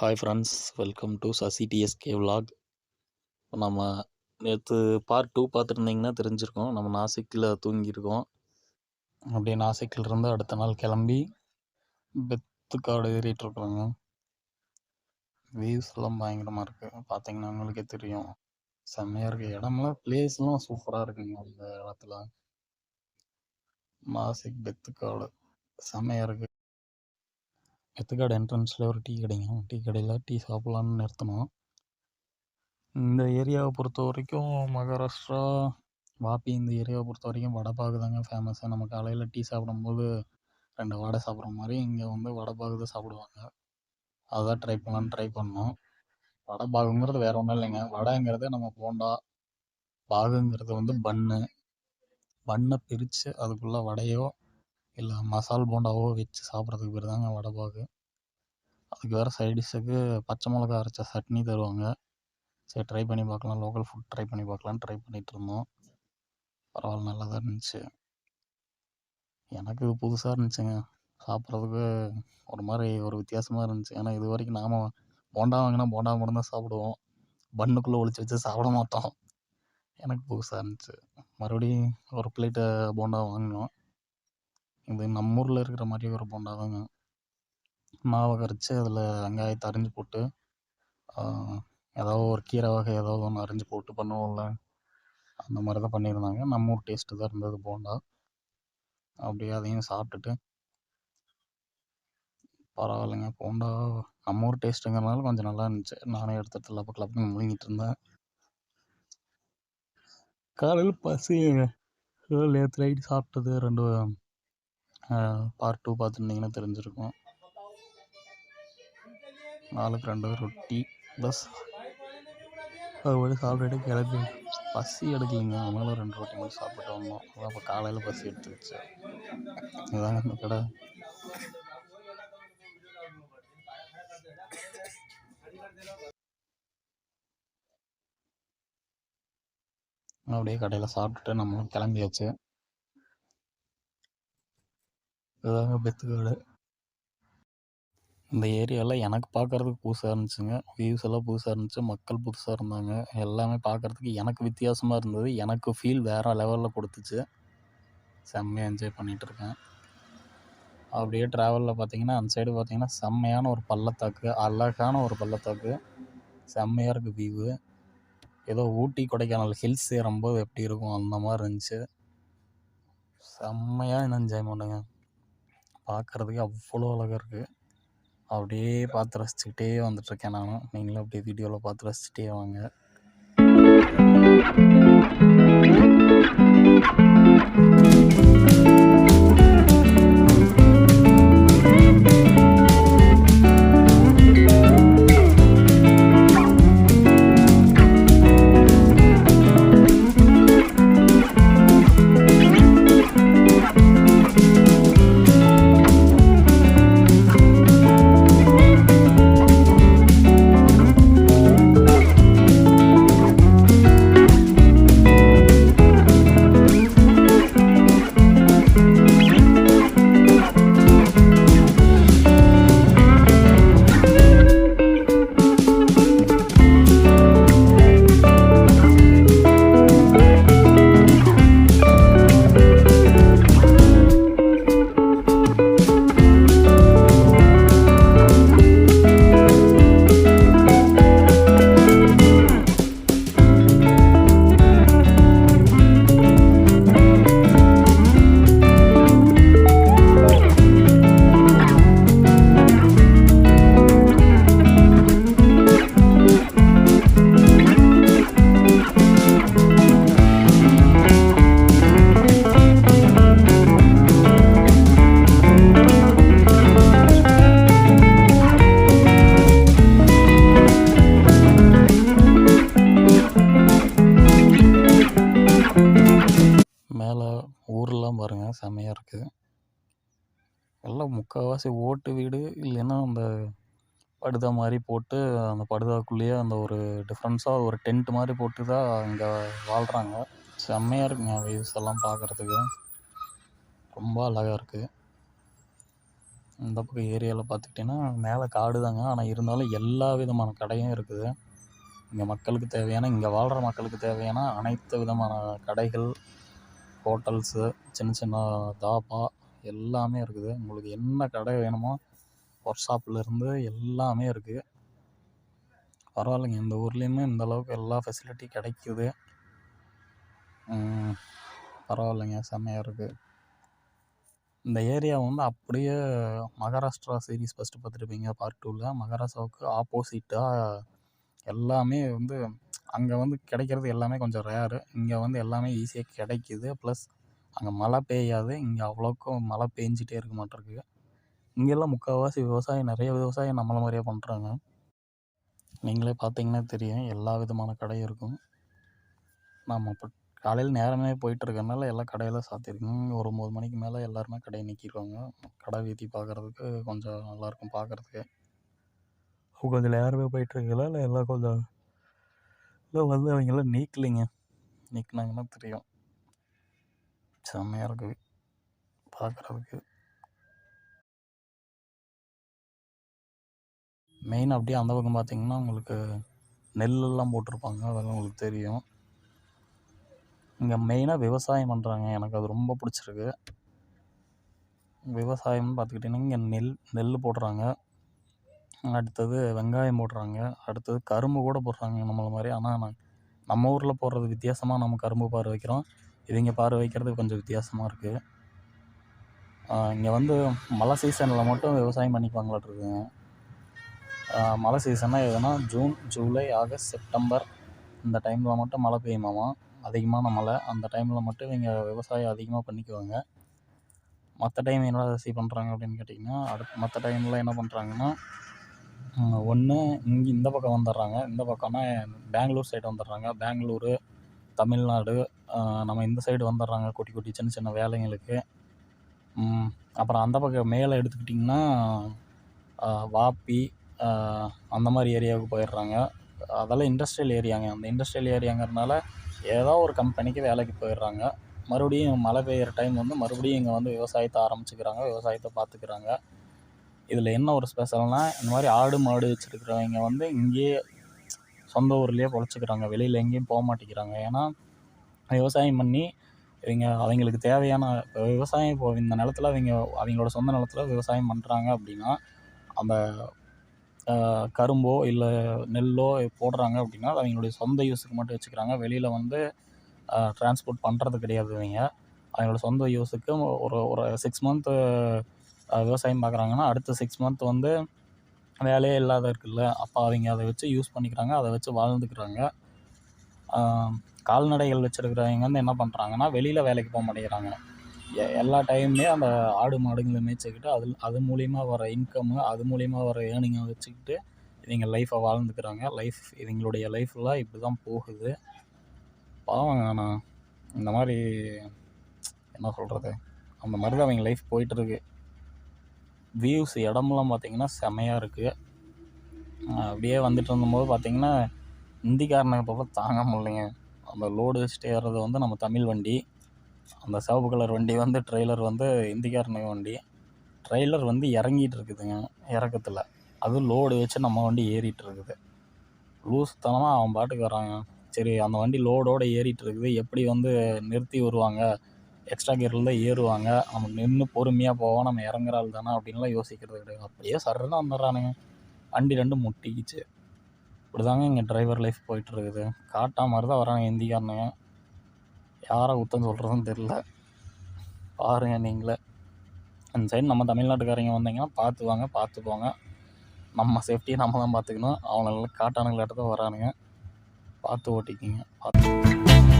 Hi friends welcome to Sasi TSK vlog இப்போ நம்ம நேற்று பார்ட் டூ பார்த்துருந்தீங்கன்னா தெரிஞ்சிருக்கோம். நம்ம நாசிக்கில் தூங்கியிருக்கோம். அப்படியே நாசிக்கில் இருந்து அடுத்த நாள் கிளம்பி பெத்துக்காடு ஏறிட்டுருக்குறோங்க. வியூஸ் எல்லாம் பயங்கரமாக இருக்குது பார்த்தீங்கன்னா உங்களுக்கே தெரியும். செம்மையாக இருக்குது இடம்லாம் பிளேஸ்லாம் சூப்பராக இருக்குங்க அந்த இடத்துல. நாசிக் பெத்துக்காடு செம்மையாக இருக்குது எத்துக்காடு என்ட்ரன்ஸில் ஒரு டீ கடைங்க? டீ கடையில் டீ சாப்பிட்லான்னு நிறுத்தினோம். இந்த ஏரியாவை பொறுத்த வரைக்கும் மகாராஷ்டிரா வாபி இந்த ஏரியாவை பொறுத்த வரைக்கும் வடைப்பாகு தாங்க ஃபேமஸ்ஸு நம்ம காலையில் டீ சாப்பிடும்போது ரெண்டு வடை சாப்பிட்ற மாதிரி இங்கே வந்து வடைப்பாகு தான் சாப்பிடுவாங்க. அதுதான் ட்ரை பண்ணலான்னு ட்ரை பண்ணோம். வடை பாகுங்கிறது வேற ஒன்றும் இல்லைங்க. வடைங்கிறது நம்ம போண்டா பாகுங்கிறது வந்து பன்னு பன்னை பிரித்து அதுக்குள்ளே வடையோ இல்லை மசால் போண்டாவோ வச்சு சாப்பிட்றதுக்கு பேர் தாங்க வடைப்பாகு அதுக்கு வேறு சைட் டிஷ்ஷுக்கு பச்சை மிளகா அரைச்ச சட்னி தருவாங்க. சரி ட்ரை பண்ணி பார்க்கலாம். லோக்கல் ஃபுட் ட்ரை பண்ணி பார்க்கலான்னு ட்ரை பண்ணிகிட்டு இருந்தோம். பரவாயில்ல நல்லா தான் இருந்துச்சு. எனக்கு இது புதுசாக இருந்துச்சுங்க. சாப்பிட்றதுக்கு ஒரு மாதிரி ஒரு வித்தியாசமாக இருந்துச்சு. ஏன்னா இது வரைக்கும் நாம் போண்டா வாங்கினா போண்டா மட்டும்தான் சாப்பிடுவோம். பண்ணுக்குள்ளே ஒழிச்சு வச்சு சாப்பிட மாட்டோம். எனக்கு புதுசாக இருந்துச்சு. மறுபடியும் ஒரு பிளேட்டு போண்டா வாங்கினோம். இது நம்ம ஊரில் இருக்கிற மாதிரி ஒரு போண்டா தாங்க மாவை கரைச்சி அதில் வெங்காயத்தை அரிஞ்சு போட்டு ஏதாவது ஒரு கீரை வகை ஏதாவது ஒன்று அரிஞ்சு போட்டு பண்ணுவோம்ல. அந்த மாதிரி தான் பண்ணியிருந்தாங்க. நம்ம ஊர் டேஸ்ட்டு தான் இருந்தது போண்டா. அப்படியே அதையும் சாப்பிட்டுட்டு பரவாயில்லைங்க. போண்டா நம்ம ஊர் டேஸ்ட்டுங்கிறனால கொஞ்சம் நல்லா இருந்துச்சு. நானே எடுத்துகிட்டு பக்கம் கிளப்புன்னு முழுங்கிட்டு இருந்தேன். காலையில் பசி நேற்று நைட்டு சாப்பிட்டது ரெண்டு பார்ட் டூ பார்த்துருந்தீங்கன்னா தெரிஞ்சிருக்கும். நாலுக்கு ரெண்டு ரொட்டி ப்ளஸ் அது சாப்பிட்டு கிளம்பி. பசி எடுக்கலைங்க. அதனால ரெண்டு ரொட்டி மட்டும் சாப்பிட்டு வந்தோம். அதான் இப்போ காலையில் பசி எடுத்துக்கிச்சு இதாங்க இந்த கடை. அப்படியே கடையில் சாப்பிட்டுட்டு நம்மளும் கிளம்பியாச்சு. இதாங்க பெத்துக்காடு இந்த ஏரியாவில் எனக்கு பார்க்குறதுக்கு புதுசாக இருந்துச்சுங்க. வியூஸ் எல்லாம் புதுசாக இருந்துச்சு. மக்கள் புதுசாக இருந்தாங்க. எல்லாமே பார்க்குறதுக்கு எனக்கு வித்தியாசமாக இருந்தது. எனக்கு ஃபீல் வேறு லெவலில் கொடுத்துச்சு. செம்மையாக என்ஜாய் பண்ணிகிட்ருக்கேன் அப்படியே ட்ராவலில் பார்த்தீங்கன்னா அந்த சைடு பார்த்தீங்கன்னா செம்மையான ஒரு பள்ளத்தாக்கு அழகான ஒரு பள்ளத்தாக்கு. செம்மையாக இருக்குது வியூவு ஏதோ ஊட்டி கொடைக்கானல் ஹில்ஸ் ஏறும்போது எப்படி இருக்கும் அந்த மாதிரி இருந்துச்சு. செம்மையாக என்ஜாய் பண்ணுங்க பார்க்குறதுக்கு அவ்வளோ அழகாக இருக்குது அப்படியே பார்த்து ரசிச்சுக்கிட்டே வந்துட்டுருக்கேன் நானும். நீங்களும் அப்படியே வீடியோவில் பார்த்து ரசிச்சுட்டே வாங்க. செம்மையாக இருக்குது. எல்லாம் முக்கால்வாசி ஓட்டு வீடு இல்லைன்னா அந்த படுதா மாதிரி போட்டு அந்த படுதாக்குள்ளேயே அந்த ஒரு டிஃப்ரென்ஸாக ஒரு டென்ட் மாதிரி போட்டு தான் இங்கே வாழ்கிறாங்க செம்மையாக இருக்குங்க வியூஸ் எல்லாம் பார்க்குறதுக்கு ரொம்ப அழகாக இருக்குது இந்த பக்கம் ஏரியாவில் பார்த்துக்கிட்டிங்கன்னா மேலே காடு தாங்க ஆனால் இருந்தாலும் எல்லா விதமான கடையும் இருக்குது. இங்கே மக்களுக்கு தேவையான இங்கே வாழ்கிற மக்களுக்கு தேவையான அனைத்து விதமான கடைகள் ஹோட்டல்ஸு சின்ன சின்ன தாபா எல்லாமே இருக்குது. உங்களுக்கு என்ன கடை வேணுமோ ஒர்க் ஷாப்லேருந்து எல்லாமே இருக்குது பரவாயில்லைங்க. இந்த ஊர்லேயுமே இந்தளவுக்கு எல்லா ஃபெசிலிட்டி கிடைக்குது. பரவாயில்லைங்க. செம்மையாக இருக்குது இந்த ஏரியா வந்து அப்படியே மகாராஷ்டிரா சீரீஸ் ஃபஸ்ட்டு பார்த்துருப்பீங்க பார்ட் டூவில் மகாராஷ்டிராவுக்கு ஆப்போசிட்டாக எல்லாமே வந்து அங்கே வந்து கிடைக்கிறது எல்லாமே கொஞ்சம் ரேரு இங்கே வந்து எல்லாமே ஈஸியாக கிடைக்கிது. ப்ளஸ் அங்கே மழை பெய்யாது. இங்கே அவ்வளோக்கும் மழை பெஞ்சிட்டே இருக்க மாட்டிருக்கு. இங்கெல்லாம் முக்கால்வாசி விவசாயம் நிறைய விவசாயம் நம்மளை மாதிரியே பண்ணுறாங்க நீங்களே பார்த்தீங்கன்னா தெரியும் எல்லா விதமான கடையும் இருக்கும். நம்ம இப்போ காலையில் நேரமே போயிட்டுருக்கனால எல்லா கடையெல்லாம் சாத்தியிருக்கோம் ஒரு ஒம்பது மணிக்கு மேலே எல்லாருமே கடையை நிற்கிருவாங்க கடை வீதி பார்க்குறதுக்கு கொஞ்சம் நல்லாயிருக்கும் பார்க்குறதுக்கு கொஞ்சம் நேரமே இல்லை எல்லாம் கொஞ்சம் எல்லாம் வந்து அவங்கெல்லாம் நீக்கலைங்க. நீக்கினாங்கன்னா தெரியும். செம்மையாக இருக்குது பார்க்குறதுக்கு மெயின் அப்படியே அந்த பக்கம் பார்த்தீங்கன்னா உங்களுக்கு நெல்லெல்லாம் போட்டிருப்பாங்க. அதெல்லாம் உங்களுக்கு தெரியும். இங்கே மெயினாக விவசாயம் பண்ணுறாங்க எனக்கு அது ரொம்ப பிடிச்சிருக்கு. விவசாயம்னு பார்த்துக்கிட்டிங்கன்னா இங்கே நெல் நெல் போடுறாங்க. அடுத்தது வெங்காயம் போடுறாங்க. அடுத்தது கரும்பு கூட போடுறாங்க நம்மளை மாதிரி. ஆனால் நான் நம்ம ஊரில் போடுறது வித்தியாசமாக நம்ம கரும்பு பார் வைக்கிறோம். இவங்க பார் வைக்கிறது கொஞ்சம் வித்தியாசமாக இருக்குது இங்கே வந்து மழை சீசனில் மட்டும் விவசாயம் பண்ணிப்பாங்களாட்ருக்குங்க மழை சீசன்னா எதுனா ஜூன் ஜூலை ஆகஸ்ட் செப்டம்பர் இந்த டைமில் மட்டும் மழை பெய்யுமாமா? அதிகமான மழை. அந்த டைமில் மட்டும் இவங்க விவசாயம் அதிகமாக பண்ணிக்குவாங்க. மற்ற டைம் என்ன ராசி பண்ணுறாங்க அப்படின்னு கேட்டிங்கன்னா அடுத்து மற்ற டைமில் என்ன பண்ணுறாங்கன்னா ஒன்று இங்கே இந்த பக்கம் வந்துடுறாங்க. இந்த பக்கம்னா பெங்களூர் சைடு வந்துடுறாங்க. பெங்களூர் தமிழ்நாடு நம்ம இந்த சைடு வந்துடுறாங்க. குட்டி குட்டி சின்ன சின்ன வேலைங்களுக்கு. அப்புறம் அந்த பக்கம் மேலே எடுத்துக்கிட்டிங்கன்னா வாப்பி அந்த மாதிரி ஏரியாவுக்கு போயிடுறாங்க. அதெல்லாம் இண்டஸ்ட்ரியல் ஏரியாங்க அந்த இண்டஸ்ட்ரியல் ஏரியாங்கிறதுனால ஏதோ ஒரு கம்பெனிக்கு வேலைக்கு போயிடுறாங்க. மறுபடியும் மழை பெய்கிற டைம் வந்து மறுபடியும் இங்கே வந்து விவசாயத்தை ஆரம்பிச்சுக்கிறாங்க. விவசாயத்தை பார்த்துக்கிறாங்க. இதில் என்ன ஒரு ஸ்பெஷல்னால் இந்த மாதிரி ஆடு மாடு வச்சுருக்கிறவங்க வந்து இங்கேயே சொந்த ஊர்லேயே பொழைச்சிக்கிறாங்க. வெளியில் எங்கேயும் போக மாட்டேங்கிறாங்க. ஏன்னா விவசாயம் பண்ணி இவங்க அவங்களுக்கு தேவையான இப்போ விவசாயம் இப்போ இந்த நிலத்துல அவங்க அவங்களோட சொந்த நிலத்துல விவசாயம் பண்ணுறாங்க அப்படின்னா அந்த கரும்போ இல்லை நெல்லோ போடுறாங்க அப்படின்னா அது அவங்களுடைய சொந்த யூஸுக்கு மட்டும் வச்சுக்கிறாங்க. வெளியில் வந்து ட்ரான்ஸ்போர்ட் பண்ணுறது கிடையாது இவங்க. அவங்களோட சொந்த யூஸுக்கு ஒரு ஒரு சிக்ஸ் மந்த்து விவசாயம் பார்க்குறாங்கன்னா அடுத்த சிக்ஸ் மந்த் வந்து வேலையே இல்லாத இருக்குல்ல அப்போ அவங்க அதை வச்சு யூஸ் பண்ணிக்கிறாங்க அதை வச்சு வாழ்ந்துக்கிறாங்க. கால்நடைகள் வச்சுருக்கிறவங்க வந்து என்ன பண்ணுறாங்கன்னா வெளியில் வேலைக்கு போக மாட்டேங்கிறாங்க. எ எல்லா டைமுமே அந்த ஆடு மாடுங்களை மேய்ச்சிக்கிட்டு அதில் அது மூலிமா வர இன்கம்மு அது மூலிமா வர ஏர்னிங்கை வச்சுக்கிட்டு இவங்க லைஃப்பை வாழ்ந்துக்கிறாங்க. லைஃப் இவங்களுடைய லைஃப்லாம் இப்படி தான் போகுது. பாவங்க ஆனால் இந்த மாதிரி என்ன சொல்கிறது அந்த மாதிரி தான் அவங்க லைஃப் போயிட்டுருக்கு வியூஸ் இடமெல்லாம் பார்த்திங்கன்னா செமையாக இருக்குது அப்படியே வந்துட்டு இருந்தபோது பார்த்திங்கன்னா ஹிந்திக்காரனுக்கு தாங்க முடியலைங்க. அந்த லோடு வச்சுட்டு ஏறுறது வந்து நம்ம தமிழ் வண்டி. அந்த சிவப்பு கலர் வண்டி வந்து ட்ரெய்லர் வந்து ஹிந்திக்காரனுங்க வண்டி. ட்ரெய்லர் வந்து இறங்கிட்டு இருக்குதுங்க இறக்கத்தில். அதுவும் லோடு வச்சு நம்ம வண்டி ஏறிட்டு இருக்குது. லூஸ்தனமாக அவன் பாட்டுக்கு வராங்க. சரி அந்த வண்டி லோடோடு ஏறிட்டு இருக்குது. எப்படி வந்து நிறுத்தி வருவாங்க? எக்ஸ்ட்ரா கியரில் தான் ஏறுவாங்க. நம்ம நின்று பொறுமையாக போவோம். நம்ம இறங்குற ஆள் தானே அப்படின்லாம் யோசிக்கிறது கிடையாது. அப்படியே சர்ன்னு வந்துடுறானுங்க. வண்டி ரெண்டு முட்டிக்கிச்சு. இப்படி தாங்க இங்கே டிரைவர் லைஃப் போயிட்டுருக்குது. காட்டா மாதிரி தான் வராங்க ஹிந்திக்காரனுங்க. யாரை குத்தம் சொல்கிறதுன்னு தெரில பாருங்கள் நீங்களே. அந்த சைடு நம்ம தமிழ்நாட்டுக்காரங்க வந்தீங்கன்னா பார்த்து வாங்க பார்த்து போங்க நம்ம சேஃப்டியை நம்ம தான் பார்த்துக்கணும் அவங்கள காட்டானுங்களாட்ட தான் வரானுங்க. பார்த்து ஓட்டிக்கிங்க. பார்த்து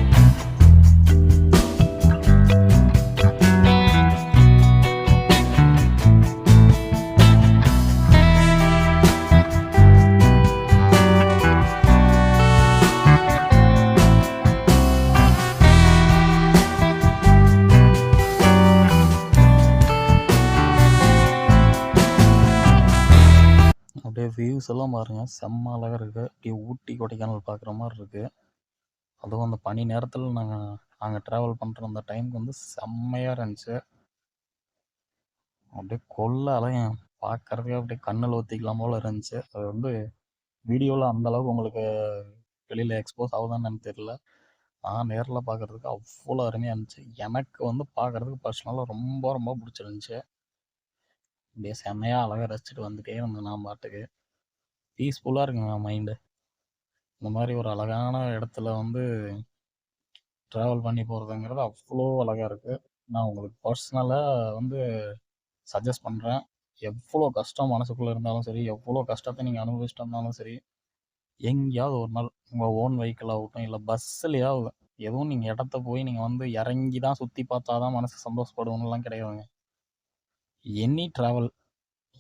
வியூஸ் எல்லாம் பாருங்கள் செம்ம அழகாக இருக்குது அப்படியே ஊட்டி கொடைக்கானல் பார்க்குற மாதிரி இருக்குது அதுவும் அந்த பனி நேரத்தில் நாங்கள் நாங்கள் ட்ராவல் பண்ணுற அந்த டைமுக்கு வந்து செம்மையாக இருந்துச்சு அப்படியே கொள்ள அழகுங்க. பார்க்கறதுக்கே அப்படியே கண்ணில் ஒத்திக்கலாம் போல இருந்துச்சு. அது வந்து வீடியோவில் அந்த அளவுக்கு உங்களுக்கு வெளியில் எக்ஸ்போஸ் ஆகுதான்னு என்னன்னு தெரியல. நான் நேரில் பார்க்கறதுக்கு அவ்வளோ அருமையாக இருந்துச்சு. எனக்கு வந்து பார்க்கறதுக்கு பர்சனலாக ரொம்ப ரொம்ப பிடிச்சிருந்துச்சி அப்படியே செம்மையாக அழகாக ரசிச்சுட்டு வந்துட்டே இருந்தேன் நான் பாட்டுக்கு. பீஸ்ஃபுல்லாக இருக்குங்க மைண்டு. இந்த மாதிரி ஒரு அழகான இடத்துல வந்து ட்ராவல் பண்ணி போகிறதுங்கிறது அவ்வளோ அழகாக இருக்குது நான் உங்களுக்கு பர்சனலாக வந்து சஜஸ்ட் பண்ணுறேன் எவ்வளோ கஷ்டம் மனசுக்குள்ளே இருந்தாலும் சரி, எவ்வளோ கஷ்டத்தை நீங்கள் அனுபவிச்சுட்டு இருந்தாலும் சரி, எங்கேயாவது ஒரு நாள் உங்கள் ஓன் வெஹிக்கிள் ஆகட்டும், இல்லை பஸ்ஸுலயாவது எதுவும் நீங்கள் இடத்த போய் நீங்கள் வந்து இறங்கி தான் சுற்றி பார்த்தா தான் மனசு சந்தோஷப்படும்னுலாம் கிடையாதுங்க. எனி ட்ராவல்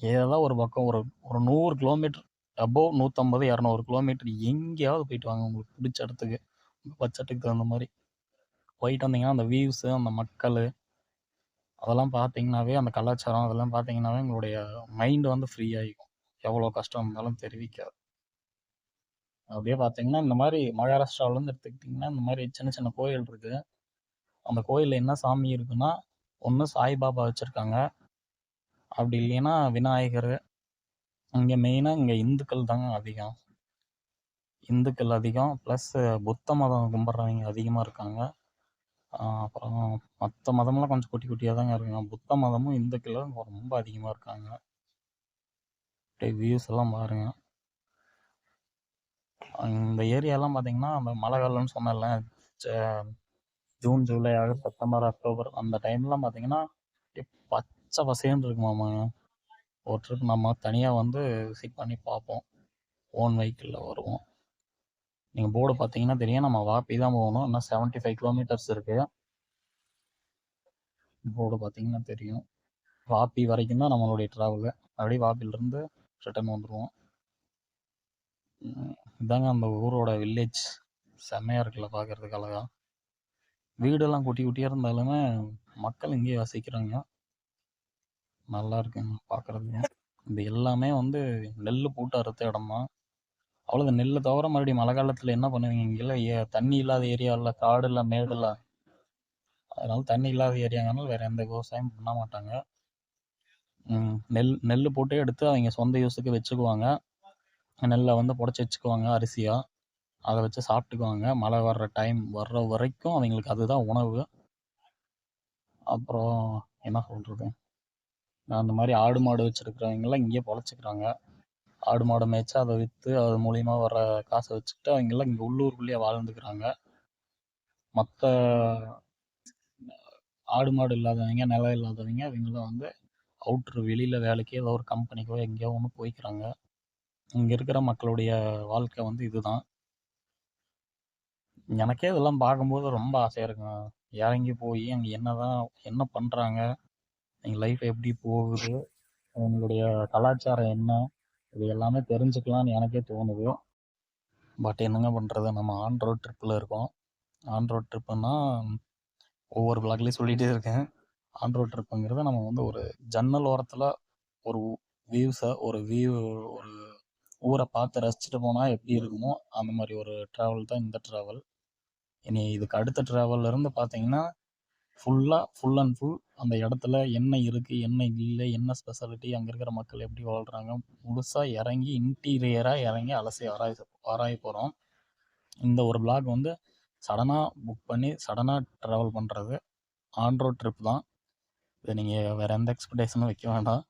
ஏதாவது ஒரு பக்கம் ஒரு ஒரு நூறு கிலோமீட்டர் அபோவ் 150, 200 கிலோமீட்டர் எங்கேயாவது போயிட்டு வாங்க. உங்களுக்கு பிடிச்ச இடத்துக்கு. உங்க பட்ஜெட்டுக்கு தகுந்த மாதிரி போயிட்டு வந்தீங்கன்னா, அந்த வியூஸு, அந்த மக்கள் அதெல்லாம் பார்த்தீங்கன்னாவே, அந்த கலாச்சாரம் அதெல்லாம் பார்த்தீங்கன்னாவே உங்களுடைய மைண்டு வந்து ஃப்ரீ ஆகிக்கும் எவ்வளோ கஷ்டம் இருந்தாலும் தெரிவிக்காது. அப்படியே பார்த்தீங்கன்னா, இந்த மாதிரி மகாராஷ்டிராவிலேருந்து எடுத்துக்கிட்டிங்கன்னா, இந்த மாதிரி சின்ன சின்ன கோயில் இருக்குது அந்த கோயிலில் என்ன சாமி இருக்குன்னா, ஒன்று சாய்பாபா வச்சுருக்காங்க அப்படி இல்லைன்னா விநாயகர் அங்கே மெயினாக இங்கே இந்துக்கள் தாங்க அதிகம். இந்துக்கள் அதிகம். ப்ளஸ் புத்த மதம் கும்பிட்றவங்க அதிகமாக இருக்காங்க. அப்புறம் மற்ற மதம்லாம் கொஞ்சம் குட்டி குட்டியாக தாங்க இருக்குங்க. புத்த மதமும், இந்துக்களும் ரொம்ப அதிகமாக இருக்காங்க. அப்படியே வியூஸ் எல்லாம் பாருங்க. இந்த ஏரியாலாம் பார்த்தீங்கன்னா, அந்த மழை காலம்னு சொன்னேன்ல. June, July, August, September, October அந்த டைம்லாம் பார்த்தீங்கன்னா, அப்படியே பச்சை பசேன்னு இருக்குமாமாங்க. ஒரு ட்ரிப் நம்ம தனியாக வந்து விசிட் பண்ணி பார்ப்போம். ஓன் வெஹிக்கிளில் வருவோம். நீங்கள் போர்டு பார்த்தீங்கன்னா தெரியும். நம்ம வாப்பி தான் போகணும். இன்னும் 75 கிலோமீட்டர்ஸ் இருக்கு. போர்டு பார்த்தீங்கன்னா தெரியும். வாப்பி வரைக்கும் தான் நம்மளுடைய ட்ராவலு. அப்படியே வாப்பிலிருந்து ரிட்டர்ன் வந்துடுவோம் இதாங்க அந்த ஊரோட வில்லேஜ். செம்மையாக இருக்குல்ல பார்க்குறதுக்கு அழகா. வீடெல்லாம் குட்டி குட்டியாக இருந்தாலுமே, மக்கள் இங்கேயே வசிக்கிறாங்க. நல்லா இருக்குங்க பார்க்கறதுக்கு. இது எல்லாமே வந்து நெல் போட்டு அறுத்த இடம் தான். அவ்வளோதான் நெல்லை தவிர மறுபடியும் மழை காலத்துல என்ன பண்ணுவீங்க? இங்கெல்லாம் ஏ தண்ணி இல்லாத ஏரியாவில் காடு இல்ல, மேடு இல்ல. அதனால தண்ணி இல்லாத ஏரியாங்கனால வேற எந்த விவசாயமும் பண்ண மாட்டாங்க. நெல் நெல் போட்டே போட்டு எடுத்து அவங்க சொந்த யூஸுக்கு வச்சுக்குவாங்க. நெல்லை வந்து புடச்சி வச்சுக்குவாங்க அரிசியா. அதை வச்சு சாப்பிட்டுக்குவாங்க. மழை வர்ற டைம் வர்ற வரைக்கும் அவங்களுக்கு அதுதான் உணவு. அப்புறம் என்ன சொல்றது? அந்த மாதிரி ஆடு, மாடு வச்சிருக்கிறவங்கலாம் இங்கேயே பொழைச்சிக்கிறாங்க ஆடு, மாடை மேய்ச்சா அதை விற்று அது மூலியமாக வர காசை வச்சுக்கிட்டு அவங்கெல்லாம் இங்கே உள்ளூருக்குள்ளேயே வாழ்ந்துக்கிறாங்க. மற்ற ஆடு, மாடு இல்லாதவங்க நிலம் இல்லாதவங்க அவைங்கலாம் வந்து அவுட்ரு வெளியில் வேலைக்கு ஏதோ ஒரு கம்பெனிக்கோ எங்கேயோ ஒன்று போய்க்கிறாங்க. இங்கே இருக்கிற மக்களுடைய வாழ்க்கை வந்து இதுதான். எனக்கே இதெல்லாம் பார்க்கும்போது ரொம்ப ஆசையாக இருக்கும் இறங்கி போய் அங்கே என்ன என்னதான் என்ன பண்ணுறாங்க எங்க லைஃப் எப்படி போகுது? அவங்களுடைய கலாச்சாரம் என்ன? இது எல்லாமே தெரிஞ்சுக்கலாம்னு எனக்கே தோணுது. பட் என்னங்க பண்ணுறது நம்ம ஆன் ரோட் ட்ரிப்பில் இருக்கோம். ஆன் ரோட் ட்ரிப்புன்னா ஒவ்வொரு பிளாக்லேயும் சொல்லிகிட்டே இருக்கேன். ஆன் ரோட் ட்ரிப்புங்கிறத நம்ம வந்து ஒரு ஜன்னல் ஓரத்தில் ஒரு வியூஸை ஒரு வியூ ஒரு ஊரை பார்த்து ரசிச்சுட்டு போனால் எப்படி இருக்குமோ, அந்த மாதிரி ஒரு ட்ராவல் தான் இந்த ட்ராவல். இனி இதுக்கு அடுத்த ட்ராவல்லேருந்து பார்த்தீங்கன்னா, ஃபுல்லாக ஃபுல் அண்ட் ஃபுல் அந்த இடத்துல என்ன இருக்குது என்ன இல்லை என்ன ஸ்பெஷாலிட்டி? அங்கே இருக்கிற மக்கள் எப்படி வாழ்கிறாங்க முழுசாக இறங்கி இன்டீரியராக இறங்கி அலசி ஆராய் ஆராய போகிறோம் இந்த ஒரு பிளாக் வந்து சடனாக புக் பண்ணி சடனாக ட்ராவல் பண்ணுறது ஆன் ரோட் ட்ரிப் தான். இது நீங்கள் வேறு எந்த எக்ஸ்பெக்டேஷனும் வைக்க வேண்டாம்.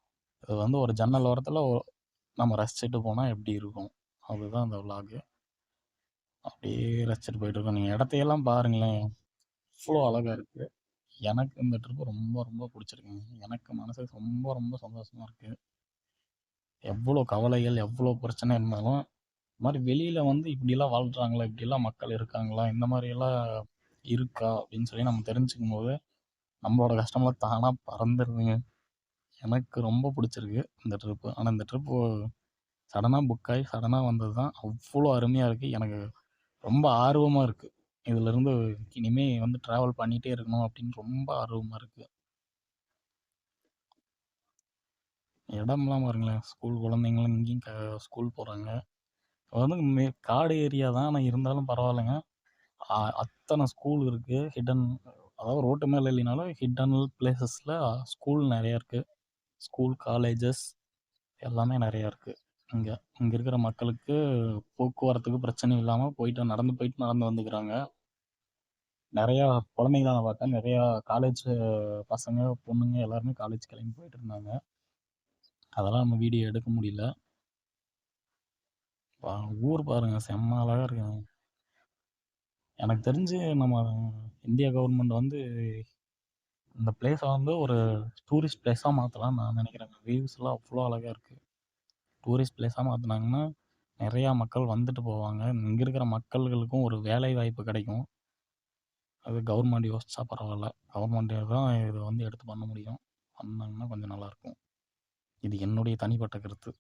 இது வந்து ஒரு ஜன்னல் ஓரத்தில் நம்ம ரசிச்சுட்டு போனால் எப்படி இருக்கும்? அதுதான் அந்த விளாகு அப்படியே ரசிச்சுட்டு போயிட்டுருக்கோம். நீங்கள் இடத்தையெல்லாம் பாருங்களேன். அவ்வளோ அழகாக இருக்குது எனக்கு இந்த ட்ரிப்பு ரொம்ப ரொம்ப பிடிச்சிருக்குங்க எனக்கு மனசுக்கு ரொம்ப ரொம்ப சந்தோஷமாக இருக்குது எவ்வளோ கவலைகள், எவ்வளோ பிரச்சனை இருந்தாலும், இந்த மாதிரி வெளியில் வந்து இப்படிலாம் வாழ்கிறாங்களா இப்படிலாம் மக்கள் இருக்காங்களா? இந்த மாதிரியெல்லாம் இருக்கா? அப்படின்னு சொல்லி நம்ம தெரிஞ்சுக்கும்போது, நம்மளோட கஷ்டமெல்லாம் தானாக பறந்துருதுங்க. எனக்கு ரொம்ப பிடிச்சிருக்கு இந்த ட்ரிப்பு. ஆனால் இந்த ட்ரிப்பு சடனாக புக் ஆகி சடனாக வந்தது தான். அவ்வளோ அருமையாக இருக்குது எனக்கு ரொம்ப ஆர்வமாக இருக்குது இதுலேருந்து இனிமே வந்து ட்ராவல் பண்ணிகிட்டே இருக்கணும் அப்படின்னு ரொம்ப ஆர்வமாக இருக்குது இடம்லாம் பாருங்களேன். ஸ்கூல் குழந்தைங்களும் இங்கேயும் க ஸ்கூல் போகிறாங்க வந்து மே காடு ஏரியா தான். ஆனால் இருந்தாலும் பரவாயில்லங்க. அத்தனை ஸ்கூல் இருக்குது ஹிடன் அதாவது ரோட்டு மேலே இல்லைனாலும் ஹிடன் பிளேசஸில் ஸ்கூல் நிறையா இருக்குது ஸ்கூல், காலேஜஸ் எல்லாமே நிறையா இருக்குது இங்கே இங்கே இருக்கிற மக்களுக்கு போக்குவரத்துக்கு பிரச்சனை இல்லாமல் போயிட்டு நடந்து போயிட்டு நடந்து வந்துக்கிறாங்க. நிறையா குழந்தைங்கள நான் பார்த்தேன். நிறையா காலேஜ் பசங்க, பொண்ணுங்க எல்லாருமே காலேஜ் கிளம்பி போயிட்டுருந்தாங்க. அதெல்லாம் நம்ம வீடியோ எடுக்க முடியல. ஊர் பாருங்க செம்ம அழகாக இருக்குங்க. எனக்கு தெரிஞ்சு நம்ம இந்தியா கவர்மெண்ட் வந்து இந்த பிளேஸை வந்து ஒரு டூரிஸ்ட் பிளேஸாக மாற்றலாம் நான் நினைக்கிறேன் வியூஸ்லாம் அவ்வளோ அழகாக இருக்குது டூரிஸ்ட் பிளேஸாக மாற்றினாங்கன்னா நிறையா மக்கள் வந்துட்டு போவாங்க. இங்கே இருக்கிற மக்கள்களுக்கும் ஒரு வேலை வாய்ப்பு கிடைக்கும். அது கவர்மெண்ட் யோசிச்சா பரவாயில்ல கவர்மெண்ட்டே தான் இதை வந்து எடுத்து பண்ண முடியும். பண்ணாங்கன்னா கொஞ்சம் நல்லாயிருக்கும். இது என்னுடைய தனிப்பட்ட கருத்து.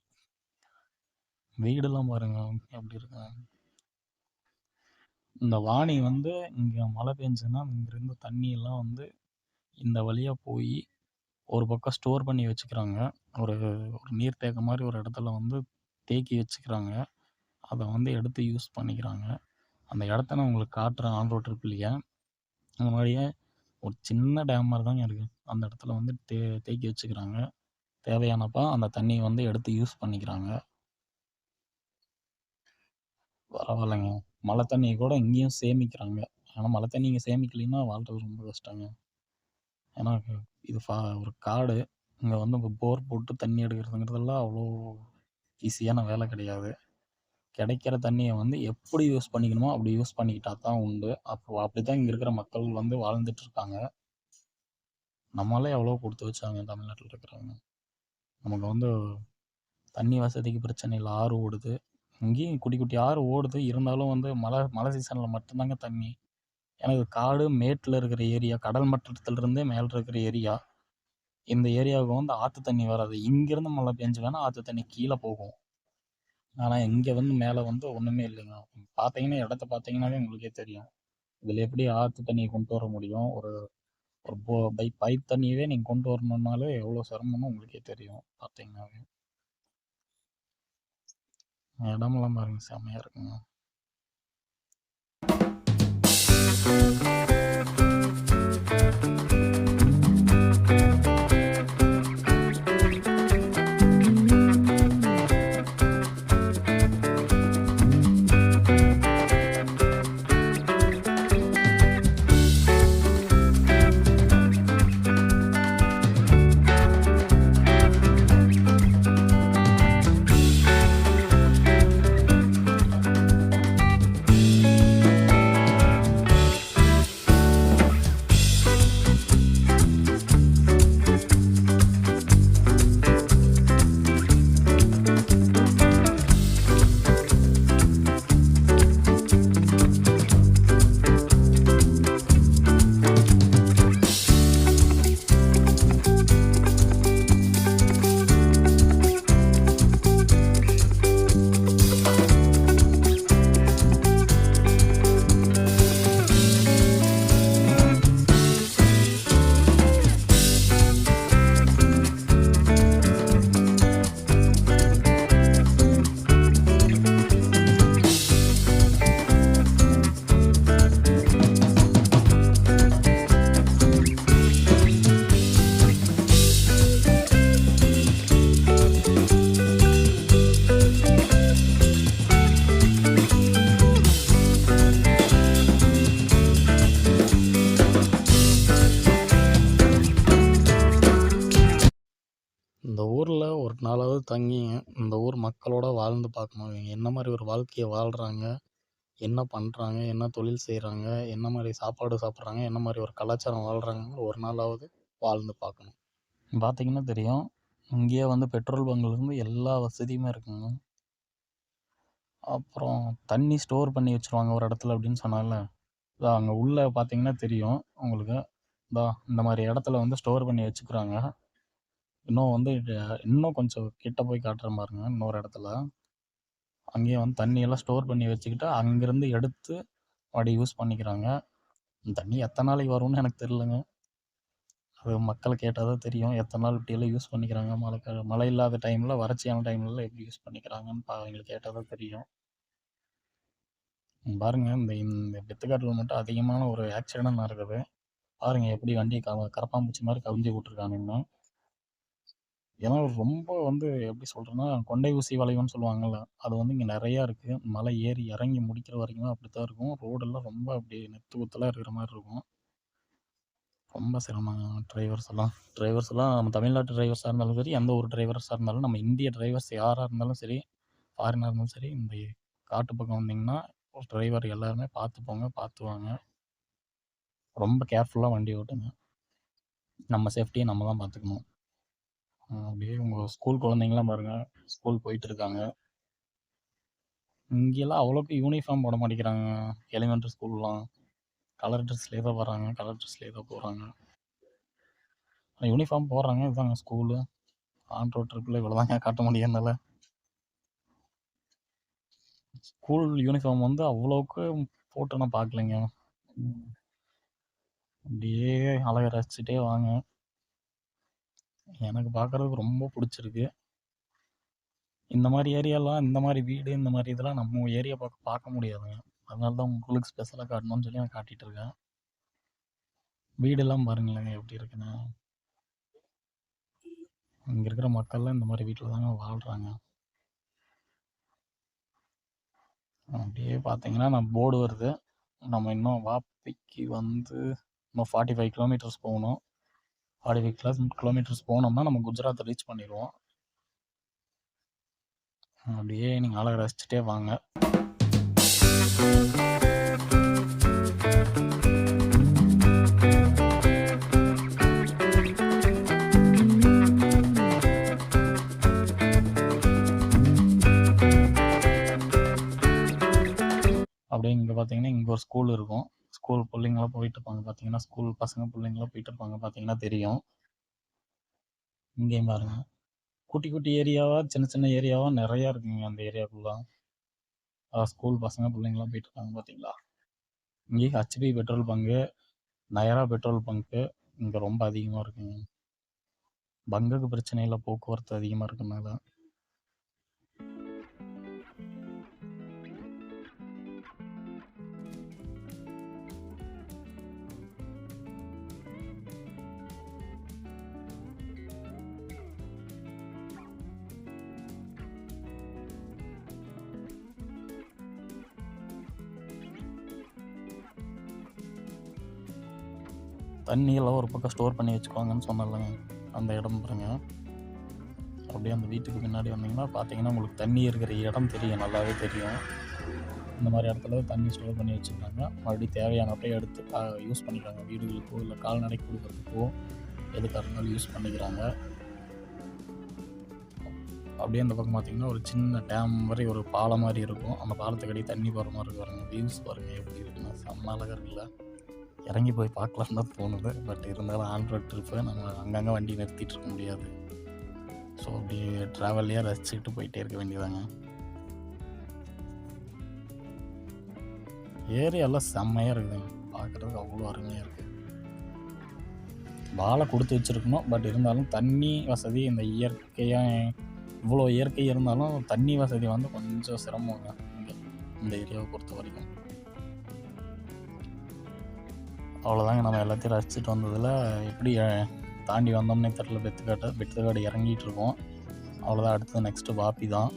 வீடெல்லாம் பாருங்க எப்படி இருக்காங்க இந்த வாணி வந்து இங்கே மழை பெஞ்சுன்னா இங்கேருந்து தண்ணியெல்லாம் வந்து இந்த வழியாக போய் ஒரு பக்கம் ஸ்டோர் பண்ணி வச்சுக்கிறாங்க. ஒரு ஒரு நீர் தேக்க மாதிரி ஒரு இடத்துல வந்து தேக்கி வச்சுக்கிறாங்க. அதை வந்து எடுத்து யூஸ் பண்ணிக்கிறாங்க. அந்த இடத்த நான் உங்களுக்கு காட்டுறேன் ஆன் ரோட் ட்ரிப்லயே. முன்னாடியே ஒரு சின்ன டேம் மாதிரி தாங்க இருக்குது அந்த இடத்துல வந்து தே தேக்கி வச்சுக்கிறாங்க. தேவையானப்போ அந்த தண்ணியை வந்து எடுத்து யூஸ் பண்ணிக்கிறாங்க. பரவாயில்லைங்க மழை தண்ணியை கூட இங்கேயும் சேமிக்கிறாங்க. ஆனால் மழை தண்ணி இங்க சேமிக்கலைன்னா வாழ்றது ரொம்ப கஷ்டங்க. ஏன்னா இது ஃபா ஒரு காடு. இங்கே வந்து போர் போட்டு தண்ணி எடுக்கிறதுங்கிறதெல்லாம் அவ்வளோ ஈஸியான வேலை கிடையாது. கிடைக்கிற தண்ணியை வந்து எப்படி யூஸ் பண்ணிக்கணுமோ, அப்படி யூஸ் பண்ணிக்கிட்டா தான் உண்டு. அப்போ அப்படி தான் இங்கே இருக்கிற மக்கள் வந்து வாழ்ந்துட்டுருக்காங்க. நம்மளே எவ்வளோ கொடுத்து வச்சாங்க தமிழ்நாட்டில் இருக்கிறவங்க. நமக்கு வந்து தண்ணி வசதிக்கு பிரச்சனை இல்லை ஆறு ஓடுது. இங்கேயும் குட்டி குட்டி ஆறு ஓடுது. இருந்தாலும் வந்து மழை மழை சீசனில் மட்டும்தாங்க தண்ணி. எனக்கு காடு, மேட்டில் இருக்கிற ஏரியா. கடல் மட்டத்திலிருந்தே மேலே இருக்கிற ஏரியா. இந்த ஏரியாவுக்கு வந்து ஆற்று தண்ணி வராது. இங்கேருந்து மழை பெஞ்சு வேணால் ஆற்று தண்ணி கீழே போகும். ஆனால் இங்கே வந்து மேலே வந்து ஒன்றுமே இல்லைங்க. பார்த்தீங்கன்னா இடத்த பார்த்தீங்கன்னாவே உங்களுக்கே தெரியும். இதில் எப்படி ஆற்று தண்ணியை கொண்டு வர முடியும்? ஒரு ஒரு போ பை பைப் தண்ணியவே நீங்கள் கொண்டு வரணுன்னாலே எவ்வளோ சிரமம்னு உங்களுக்கே தெரியும். பார்த்தீங்கன்னாவே. இடமெல்லாம் பாருங்க செம்மையா இருக்குங்க. பார்க்கணும். இவங்க என்ன மாதிரி ஒரு வாழ்க்கையை வாழ்கிறாங்க என்ன பண்ணுறாங்க என்ன தொழில் செய்கிறாங்க என்ன மாதிரி சாப்பாடு சாப்பிட்றாங்க என்ன மாதிரி ஒரு கலாச்சாரம் வாழ்கிறாங்கன்னு ஒரு நாளாவது வாழ்ந்து பார்க்கணும். பார்த்திங்கன்னா தெரியும். இங்கேயே வந்து பெட்ரோல் பங்க்லேருந்து எல்லா வசதியுமே இருக்குங்க. அப்புறம் தண்ணி ஸ்டோர் பண்ணி வச்சுருவாங்க ஒரு இடத்துல அப்படின்னு சொன்னால இதோ உள்ளே பார்த்தீங்கன்னா தெரியும் உங்களுக்கு. இதோ இந்த மாதிரி இடத்துல வந்து ஸ்டோர் பண்ணி வச்சுக்கிறாங்க. இன்னும் வந்து இன்னும் கொஞ்சம் கிட்ட போய் காட்டுறேன் பாருங்க. இன்னொரு இடத்துல. அங்கேயே வந்து தண்ணியெல்லாம் ஸ்டோர் பண்ணி வச்சுக்கிட்டு, அங்கேருந்து எடுத்து மறுபடியும் யூஸ் பண்ணிக்கிறாங்க. இந்த தண்ணி எத்தனை நாளைக்கு வரும்னு எனக்கு தெரியலங்க. அது மக்களை கேட்டால் தான் தெரியும். எத்தனை நாள் இப்படியெல்லாம் யூஸ் பண்ணிக்கிறாங்க. மழை கால மழை இல்லாத டைமில் வறட்சியான டைம்லலாம் எப்படி யூஸ் பண்ணிக்கிறாங்கன்னு பா அவங்களுக்கு கேட்டால் தான் தெரியும். பாருங்கள் பாருங்க இந்த இந்த பித்துக்காட்டில் மட்டும் அதிகமான ஒரு ஆக்சிடென்ட் நடக்குது. பாருங்க எப்படி வண்டியை க கரப்பான்பூச்சி மாதிரி கவிஞ்சு விட்டுருக்கானுங்க. ஏன்னா ரொம்ப வந்து எப்படி சொல்கிறேன்னா கொண்டை ஊசி வளைவுன்னு சொல்லுவாங்கள்ல அது வந்து இங்கே நிறையா இருக்குது மலை ஏறி இறங்கி முடிக்கிற வரைக்கும் அப்படி தான் இருக்கும் ரோடெல்லாம் ரொம்ப அப்படியே நெத்து குத்தலாக இருக்கிற மாதிரி இருக்கும். ரொம்ப சிரமம் டிரைவர்ஸ் எல்லாம். டிரைவர்ஸ் எல்லாம் நம்ம தமிழ்நாட்டு டிரைவர்ஸாக இருந்தாலும் சரி எந்த ஒரு டிரைவர்ஸாக இருந்தாலும் நம்ம இந்திய டிரைவர்ஸ் யாராக இருந்தாலும் சரி ஃபாரினாக இருந்தாலும் சரி இந்த காட்டு பக்கம் வந்தீங்கன்னா டிரைவர் எல்லாருமே பார்த்து போங்க பார்த்துவாங்க ரொம்ப கேர்ஃபுல்லாக வண்டி ஓட்டுங்க. நம்ம சேஃப்டியை நம்ம தான் பார்த்துக்கணும். அப்படியே உங்கள் ஸ்கூல் குழந்தைங்களாம் பாருங்கள் ஸ்கூல் போயிட்டு இருக்காங்க இங்கெல்லாம் அவ்வளோக்கு யூனிஃபார்ம் போட மாட்டேங்கிறாங்க. எலிமெண்ட்ரி ஸ்கூல்லாம் கலர் ட்ரெஸ்லேயே தான் வராங்க கலர் ட்ரெஸ்லேயே தான் போகிறாங்க யூனிஃபார்ம் போடுறாங்க. இதுதாங்க ஸ்கூலு ஆன் ரோட் ட்ரிப்பில் இவ்வளோ தாங்க காட்ட முடியும் என்னால். ஸ்கூல் யூனிஃபார்ம் வந்து அவ்வளோக்கு போட்டு நான் பார்க்கலைங்க. அப்படியே அழகை ரசிச்சுட்டே வாங்க. எனக்கு பார்க்குறதுக்கு ரொம்ப பிடிச்சிருக்கு. இந்த மாதிரி ஏரியாலாம் இந்த மாதிரி வீடு இந்த மாதிரி இதெல்லாம் நம்ம ஏரியா பார்க்க பார்க்க முடியாதுங்க. அதனால தான் உங்களுக்கு ஸ்பெஷலாக காட்டணும்னு சொல்லி நான் காட்டிகிட்டு இருக்கேன். வீடெல்லாம் பாருங்களேங்க எப்படி இருக்குன்னு. இங்கே இருக்கிற மக்கள்லாம் இந்த மாதிரி வீட்டில் தாங்க வாழ்கிறாங்க அப்படியே பார்த்தீங்கன்னா நான் போர்டு வருது. நம்ம இன்னும் வாப்பிக்கு வந்து இன்னும் ஃபார்ட்டி ஃபைவ் கிலோமீட்டர்ஸ் போகணும். ஃபார்ட்டி ஃபைவ் கிலோ கிலோமீட்டர்ஸ் போனோம்னா நம்ம குஜராத்தை ரீச் பண்ணிடுவோம். அப்படியே நீங்கள் அழகை ரசிச்சுட்டே வாங்க. அப்படியே இங்கே பார்த்தீங்கன்னா இங்கே ஒரு ஸ்கூல் இருக்கும். ஸ்கூல் பிள்ளைங்களாம் போயிட்டு இருப்பாங்க பார்த்தீங்கன்னா ஸ்கூல் பசங்க பிள்ளைங்களாம் போயிட்டு இருப்பாங்க பார்த்தீங்கன்னா தெரியும். இங்கேயும் பாருங்க. குட்டி குட்டி ஏரியாவா சின்ன சின்ன ஏரியாவா? நிறையா இருக்குங்க அந்த ஏரியாக்குள்ள. ஸ்கூல் பசங்க பிள்ளைங்களாம் போயிட்டு இருக்காங்க பார்த்தீங்களா இங்கே HP petrol bunk Nayara petrol bunk இங்கே ரொம்ப அதிகமாக இருக்குங்க. பங்குக்கு பிரச்சனை இல்லை போக்குவரத்து அதிகமாக இருக்கனால தண்ணியெல்லாம் ஒரு பக்கம் ஸ்டோர் பண்ணி வச்சுக்கோங்கன்னு சொன்னேன்லங்க அந்த இடம் பாருங்க. அப்படியே அந்த வீட்டுக்கு பின்னாடி வந்தீங்கன்னா பார்த்தீங்கன்னா உங்களுக்கு தண்ணி இருக்கிற இடம் தெரியும். நல்லாவே தெரியும். இந்த மாதிரி இடத்துல தண்ணி ஸ்டோர் பண்ணி வச்சுருக்காங்க. மறுபடியும் தேவையானப்போ எடுத்து யூஸ் பண்ணிக்கிறாங்க. வீடுகளுக்கோ இல்லை கால்நடை கொடுக்குறதுக்கோ எதுக்காக இருந்தாலும் யூஸ் பண்ணிக்கிறாங்க. அப்படியே அந்த பக்கம் பார்த்தீங்கன்னா ஒரு சின்ன டேம் மாதிரி ஒரு பாலம் மாதிரி இருக்கும். அந்த பாலத்துக்கடி தண்ணி போகிற மாதிரி இருக்கு பாருங்கள் வியூஸ் பாருங்கள் எப்படி இருக்குன்னா. செம்ம அழகாக இருக்குல்ல. இறங்கி போய் பார்க்கலான்னு தான் தோணுது. பட் இருந்தாலும் ஆண்ட்ராய்ட் ட்ரிப்பு நம்ம அங்கங்கே வண்டி நிறுத்திட்டு இருக்க முடியாது. ஸோ அப்படியே ட்ராவல்லையே ரசிச்சுக்கிட்டு போயிட்டே இருக்க வேண்டியதாங்க ஏரியாலாம் செம்மையாக இருக்குதுங்க. பார்க்குறதுக்கு அவ்வளோ அருமையாக இருக்குது வாழை கொடுத்து வச்சுருக்கணும். பட் இருந்தாலும் தண்ணி வசதி இந்த இயற்கையாக இவ்வளோ இயற்கை இருந்தாலும் தண்ணி வசதி வந்து கொஞ்சம் சிரமங்க இங்கே இந்த ஏரியாவை பொறுத்த வரைக்கும் அவ்வளோதாங்க நம்ம எல்லாத்தையும் ரசிச்சுட்டு வந்ததில் எப்படி தாண்டி வந்தோம்னே தெரில பெத்துக்காட்டை பெத்துக்காடு இறங்கிட்டு இருக்கோம். அவ்வளோதான் அடுத்தது நெக்ஸ்ட்டு வாப்பி தான்.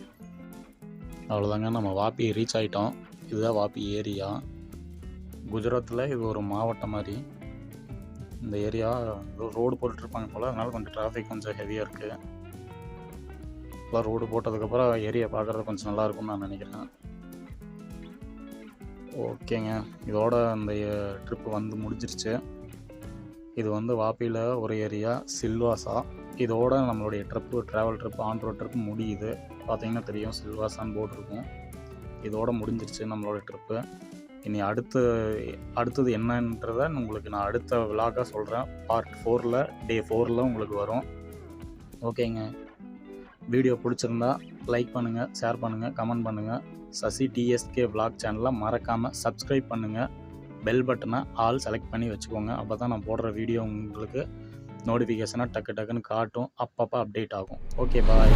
அவ்வளோதாங்க நம்ம வாப்பி ரீச் ஆகிட்டோம் இதுதான் வாப்பி ஏரியா. குஜராத்தில் இது ஒரு மாவட்டம் மாதிரி. இந்த ஏரியா ரோடு போட்டுட்ருப்பாங்க போல். அதனால் கொஞ்சம் டிராஃபிக் கொஞ்சம் ஹெவியாக இருக்குது இப்போ ரோடு போட்டதுக்கப்புறம் ஏரியா பார்க்குறது கொஞ்சம் நல்லா இருக்கும்னு நான் நினைக்கிறேன். ஓகேங்க. இதோட அந்த ட்ரிப்பு வந்து முடிஞ்சிருச்சு. இது வந்து வாப்பியில் ஒரு ஏரியா சில்வாசா. இதோட நம்மளுடைய trip travel trip on road trip முடியுது. பார்த்தீங்கன்னா தெரியும் சில்வாசான்னு போர்டு இருக்கும் இதோட முடிஞ்சிருச்சு நம்மளோட ட்ரிப்பு இனி அடுத்து அடுத்தது என்னன்றதை உங்களுக்கு நான் அடுத்த விழாக்காக சொல்கிறேன் பார்ட் ஃபோரில் டே ஃபோரில் உங்களுக்கு வரும். ஓகேங்க. வீடியோ பிடிச்சிருந்தா லைக் பண்ணுங்கள் ஷேர் பண்ணுங்கள் கமெண்ட் பண்ணுங்கள் சசி டிஎஸ்கே விளாக் சேனலை மறக்காமல் சப்ஸ்கிரைப் பண்ணுங்கள் பெல் பட்டனை ஆல் செலக்ட் பண்ணி வச்சுக்கோங்க. அப்போ தான் நான் போடுற வீடியோ உங்களுக்கு நோட்டிஃபிகேஷனாக டக்கு டக்குன்னு காட்டும். அப்பப்போ அப்டேட் ஆகும். Okay bye